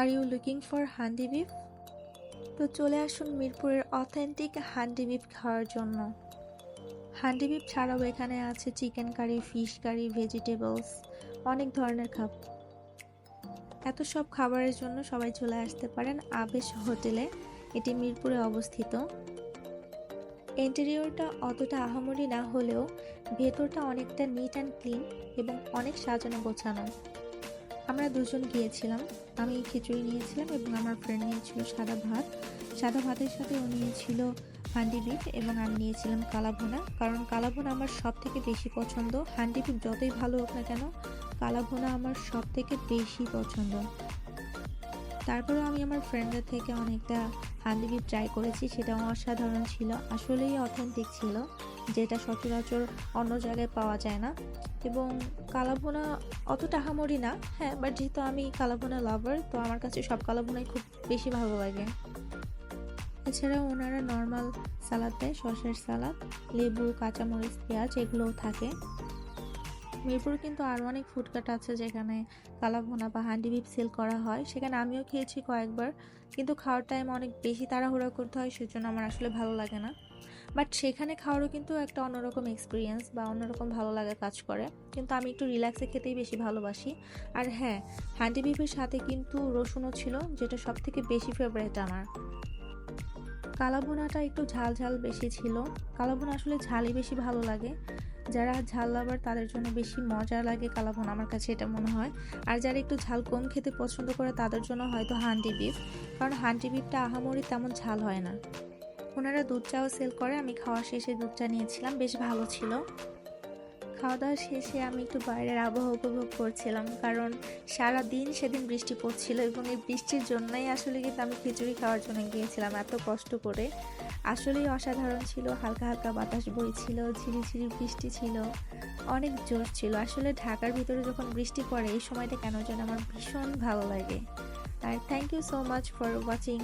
Are you looking for handi beef তো চলে আসুন মিরপুরের অথেন্টিক হান্ডি বিফ খাওয়ার জন্য। হান্ডি বিফ ছাড়াও এখানে আছে chicken curry fish curry vegetables অনেক ধরনের খাবার এত সব খাবারের জন্য সবাই চলে আসতে পারেন আবেশ হোটেলে, এটি মিরপুরে অবস্থিত। ইন্টেরিয়রটা অতটা আহামরি না হলেও ভেতরটা অনেকটা নিট অ্যান্ড ক্লিন এবং অনেক সাজানো গোছানো। আমরা দুজন গিয়েছিলাম। আমি খিচুড়ি নিয়েছিলাম এবং আমার ফ্রেন্ড নিয়েছিল সাদা ভাত। সাদা ভাতের সাথে ও নিয়েছিল হান্ডি বিপ এবং আমি নিয়েছিলাম কালাভুনা। কারণ কালাভুনা আমার সব থেকে বেশি পছন্দ। হান্ডি বিপ যতই ভালো হোক না কেন, কালাভুনা আমার সব থেকে বেশি পছন্দ। তারপরেও আমি আমার ফ্রেন্ডদের থেকে অনেকটা হান্ডি ট্রাই করেছি, সেটাও অসাধারণ ছিল, আসলেই অথেন্টিক ছিল, যেটা সচরাচর অন্য জায়গায় পাওয়া যায় না। এবং কালাভুনা অতটা হামরি না হ্যাঁ বাট যেহেতু আমি কালাভুনা লাভার তো আমার কাছে সব কালাভুনাই খুব বেশি ভালো লাগে। এছাড়া ওনারা নর্মাল সালাদ দেয় শসের সালাদ লেবু, কাঁচামরিচ, পেঁয়াজ, এগুলোও থাকে। মিরপুর কিন্তু আরও অনেক ফুডকার্ট আছে যেখানে কালাভুনা বা হান্ডি বিপ সেল করা হয়। সেখানে আমিও খেয়েছি কয়েকবার, কিন্তু খাওয়ার টাইম অনেক বেশি তাড়াহুড়া করতে হয়, সেজন্য আমার আসলে ভালো লাগে না। বাট সেখানে খাওয়ারও কিন্তু একটা অন্যরকম এক্সপিরিয়েন্স বা অন্যরকম ভালো লাগা কাজ করে। কিন্তু আমি একটু রিল্যাক্সে খেতেই বেশি ভালোবাসি। আর হ্যাঁ হ্যান্ডি বিফের সাথে কিন্তু রসুনও ছিল, যেটা সব থেকে বেশি ফেভারিট আমার। কালাভুনাটা একটু ঝাল ঝাল বেশি ছিল। কালাভুনা আসলে ঝালই বেশি ভালো লাগে। যারা ঝাল লাভার, তাদের জন্য বেশি মজা লাগে কালাভুনা আমার কাছে এটা মনে হয়। আর যারা একটু ঝাল কম খেতে পছন্দ করে, তাদের জন্য হয়তো হান্ডি বিফ। কারণ হান্ডি বিফটা আহামরি তেমন ঝাল হয় না। ওনারা দুধ চাও সেল করে, আমি খাওয়া শেষে দুধ চা নিয়েছিলাম, বেশ ভালো ছিল। খাওয়া দাওয়া শেষে আমি একটু বাইরের আবহাওয়া উপভোগ করছিলাম, কারণ সারা দিন সেদিন বৃষ্টি পড়ছিল এবং এই বৃষ্টির জন্যই আসলে কিন্তু আমি খিচুড়ি খাওয়ার জন্য গিয়েছিলাম, এত কষ্ট করে। আসলেই অসাধারণ ছিল। হালকা হালকা বাতাস বইছিল, ঝিরিঝিরি বৃষ্টি ছিল, অনেক জোর ছিল। আসলে ঢাকার ভিতরে যখন বৃষ্টি পড়ে, এই সময়টা কেন যেন আমার ভীষণ ভালো লাগে। আর thank you so much for watching